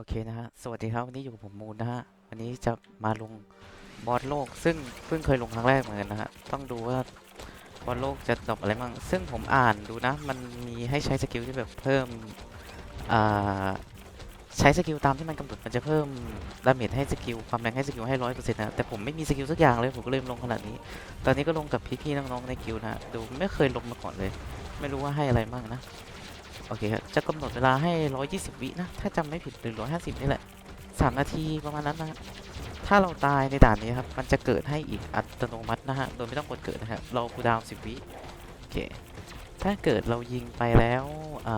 โอเคนะฮะ สวัสดีครับ วันนี้อยู่กับผมมูนนะฮะ วันนี้จะมาลงบอสโลก ซึ่งเพิ่งเคยลงครั้งแรกเหมือนกันนะฮะ ต้องดูว่าบอสโลกจะตอบอะไรมั่งซึ่งผมอ่านดูนะ มันมีให้ใช้สกิลที่แบบเพิ่ม อ่า ใช้สกิลตามที่มันกำหนดมันจะเพิ่มดาเมจให้สกิล ความแรงให้สกิลให้ร้อยเปอร์เซ็นต์นะ แต่ผมไม่มีสกิลสักอย่างเลย ผมก็เลยลงขนาดนี้ ตอนนี้ก็ลงกับพี่ๆน้องๆในกิลนะฮะดูไม่เคยลงมาก่อนเลย ไม่รู้ว่าให้อะไรมั่งนะ โอเคครับจะกำหนดเวลาให้ 120 วินะ ถ้าจำไม่ผิดหรือ 150 นี่แหละ 3 นาทีประมาณนั้นนะถ้าเราตายในด่านนี้ครับ มันจะเกิดให้อีกอัตโนมัตินะฮะ โดยไม่ต้องกดเกิดนะฮะเราคูดาวน์10 วิโอเค ถ้าเกิดเรายิงไปแล้วเ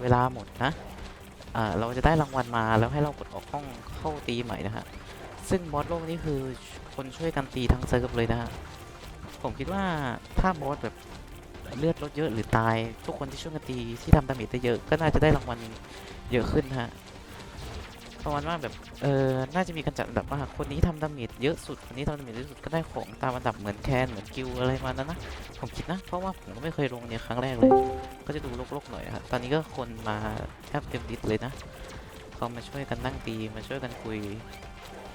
เวลาหมดนะเเราจะได้รางวัลมาแล้วให้เรากดออกห้องเข้าตีใหม่นะฮะ ซึ่งบอสโลกนี่คือคนช่วยกันตีทั้งเซิร์ฟเลยนะฮะ ผมคิดว่าถ้าบอสแบบ เลือดลดเยอะหรือตาย ทุกคนที่ช่วยกันตีที่ทำดาเมจได้เยอะก็น่าจะได้รางวัลเยอะขึ้นฮะประมาณว่าแบบเออน่าจะมีการจัดอันดับว่าคนนี้ทำดาเมจเยอะสุดคนนี้ทำดาเมจเยอะสุดก็ได้ของตามอันดับเหมือนแคนเหมือนกิลอะไรมานั้นนะผมคิดนะเพราะว่าผมก็ไม่เคยลงเนี่ยครั้งแรกเลย ก็จะดูโลกๆหน่อยฮะตอนนี้ก็คนมาแทบเต็มดิสเลยนะเขามาช่วยกันนั่งตีมาช่วยกันคุย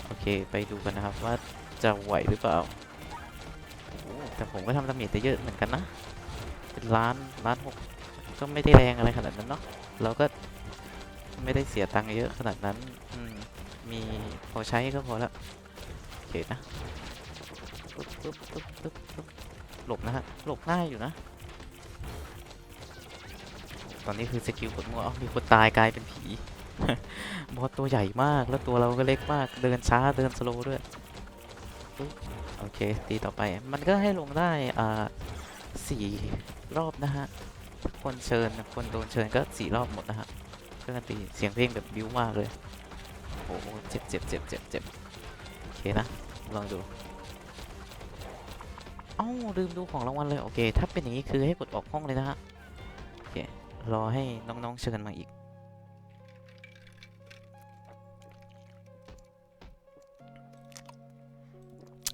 โอเค ไปดูกันนะครับว่าจะไหวหรือเปล่าแต่ผมก็ทำดาเมจได้เยอะเหมือนกันนะ เป็นล้านล้านหกก็ไม่ได้แรงอะไรขนาดนั้นเนาะเราก็ไม่ได้เสียตังค์เยอะขนาดนั้นมมีพอใช้ก็พอละโอเคนะปึ๊บปึ๊บปึ๊บปึ๊บปึ๊บหลบนะฮะหลบง่ายอยู่นะ ตอนนี้คือสกิลกดมัวอ้าวมีคนตายกลายเป็นผีบอสตัวใหญ่มากแล้วตัวเราก็เล็กมากเดินช้าเดินสโลว์ด้วยโอเคตีต่อไปมันก็ให้ลงได้อ่า สี่รอบนะฮะคนเชิญคนโดนเชิญก็สี่รอบหมดนะฮะเพื่อนตีเสียงเพลงแบบบิ้วมากเลยโอ้โหเจ็บเจ็บเจ็บเจ็บเจ็บโอเคนะลองดูเอ้าลืมดูของรางวัลเลย โอเค ถ้าเป็นอย่างนี้คือให้กดออกห้องเลยนะฮะ โอเค รอให้น้องๆเชิญมาอีก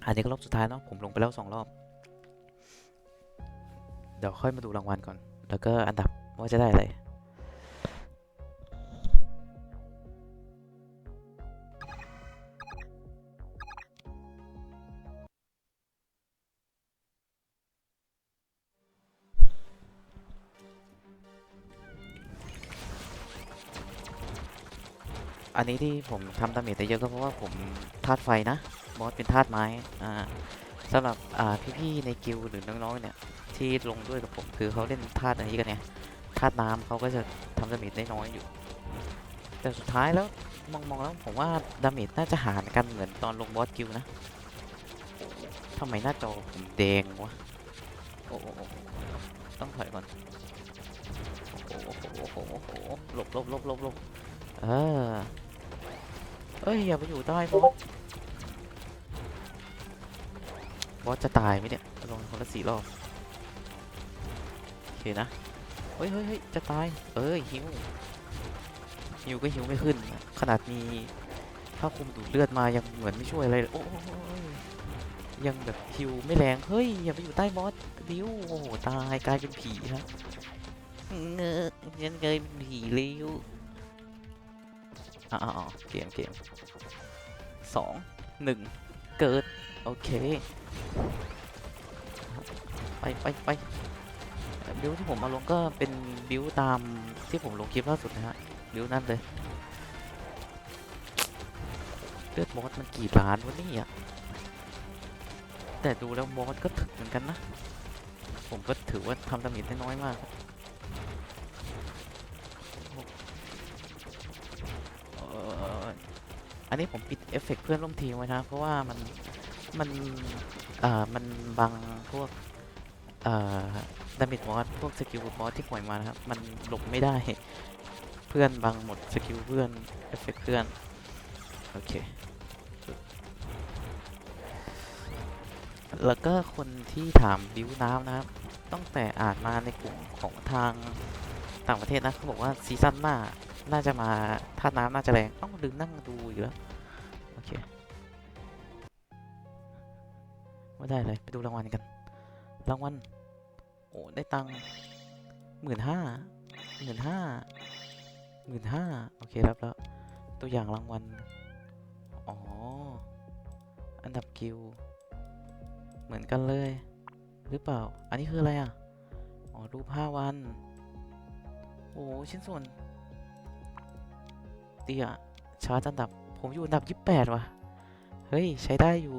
อันนี้ก็รอบสุดท้ายเนาะผมลงไปแล้วสองรอบ ดี๋ยวค่อยมาดูรางวัลก่อน แล้วก็อันดับว่าจะได้อะไรอันนี้ที่ผมทำดาเมจได้เยอะก็เพราะว่าผมธาตุไฟนะ บอสเป็นธาตุไม้ อ่าสำหรับ อ่า พี่ๆในกิลหรือน้องๆเนี่ย ที่ลงด้วยกับผมคือเขาเล่นธาตุอันนี้กันไงธาตุน้ำเขาก็จะทำดาเมจได้น้อยอยู่ แต่สุดท้ายแล้วมองมองแล้วผมว่าดาเมจน่าจะหารกันเหมือนตอนลงบอสกิลนะทำไมหน้าจอผมแดงวะโอ้โหต้องถอยก่อนโอ้โหโอ้โหหลบหลบหลบหลบหลบเออเอ้ยอย่าไปอยู่ใต้บอสบอสจะตายไหมเนี่ยลงคนละสี่รอบ นะเฮ้ยเฮ้ยเฮ้ยจะตาย เอ้ยหิว หิวก็หิวไม่ขึ้น ขนาดมีผ้าคลุมดูดเลือดมายังเหมือนไม่ช่วยอะไรเลยโอ้ยยังแบบหิวไม่แรง เฮ้ย อย่าไปอยู่ใต้บอสบิวโอ้โหตายกลายเป็นผีครับเงอะยันเกยเป็นผีเลี้วอ๋อเกมเกมสองหนึ่งเกิด โอเค ไปไปไป บิวที่ผมมาลงก็เป็นบิวตามที่ผมลงคลิปล่าสุดนะฮะบิวนั่นเลยเลือดบอสมันกี่ล้านวะนี่ยแต่ดูแล้วบอสก็ถึกเหมือนกันนะ ผมก็ถือว่าทำดาเมจได้น้อยมากอันนี้ผมปิดเอฟเฟกต์เพื่อนร่วมทีมไว้นะ เพราะว่ามัน มันเอ่อมันบังพวก ดาเมจมอสพวกสกิลมอสที่ปล่อยมานะครับ มันหลบไม่ได้ เพื่อนบังหมดสกิลเพื่อนเอฟเฟกเพื่อน โอเค แล้วก็คนที่ถามบิวน้ำนะครับ ตั้งแต่อ่านมาในกลุ่มของทางต่างประเทศนะเขาบอกว่าซีซั่นหน้า น่าจะมาถ้าน้ำน่าจะแรงต้องลืมนั่งดูอยู่แล้ว โอเคว่ได้เลย ไปดูรางวัลกัน รางวัล โอ้ ได้ตังหมื่นห้าหมื่นห้าหมื่นห้าโอเค รับแล้ว ตัวอย่างรางวัล อ๋อ อันดับกิลเหมือนกันเลย หรือเปล่า อันนี้คืออะไรอะ อ๋อ รูปห้าวัน โอ้ ชิ้นส่วน เตี้ยชาร์จอันดับ ผมอยู่อันดับยี่แปดว่ะ เฮ้ย ใช้ได้อยู่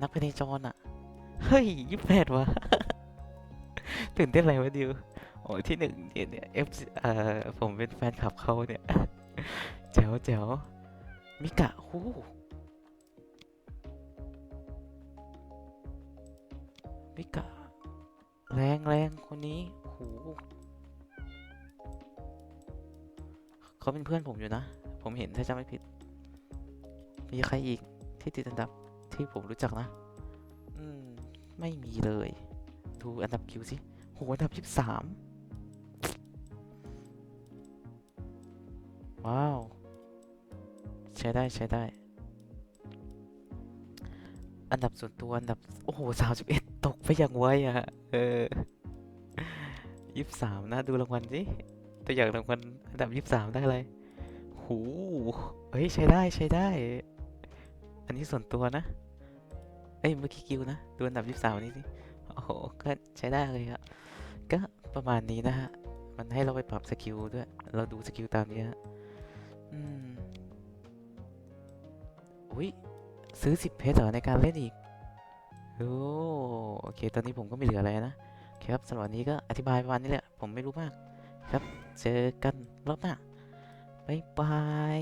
นักพเนจรอะ เฮ้ยยี่แปดวะ ตื่นเต้นอะไรวะดิว โอ้ยที่หนึ่งเนี่ยเนี่ย F เอ่อผมเป็นแฟนคลับเขาเนี่ยแจ๋วแจ๋วมิกะหูมิกะ แรงแรงคนนี้หูเขาเป็นเพื่อนผมอยู่นะ ผมเห็นถ้าจำไม่ผิด มีใครอีกที่ติดอันดับที่ผมรู้จักนะ อืม ไม่มีเลย ดูอันดับคิวสิโหอันดับยี่สามว้าว ใช้ได้ใช้ได้ อันดับส่วนตัวอันดับ โอ้โหสามสิบเอ็ดตกไปอย่างไวอะเออยี่สามนะ ดูรางวัลสิตัวอย่างรางวัลอันดับยี่สามได้อะไรหูเฮ้ย ใช้ได้ใช้ได้ อันนี้ส่วนตัวนะ เอ้ยเมื่อกี้กิวนะ ดูอันดับยี่สามนี้สิโอ้โห ก็ใช้ได้เลยครับ ก็ประมาณนี้นะฮะ มันให้เราไปปรับสกิลด้วย เราดูสกิลตามนี้ฮะ อืม อุ้ยซื้อสิบเพชรเหรอในการเล่นอีก โอ้โอเค ตอนนี้ผมก็ไม่เหลืออะไรนะ ครับสำหรับวันนี้ก็อธิบายประมาณนี้แหละ ผมไม่รู้มาก ครับ เจอกันรอบหน้า บ๊ายบาย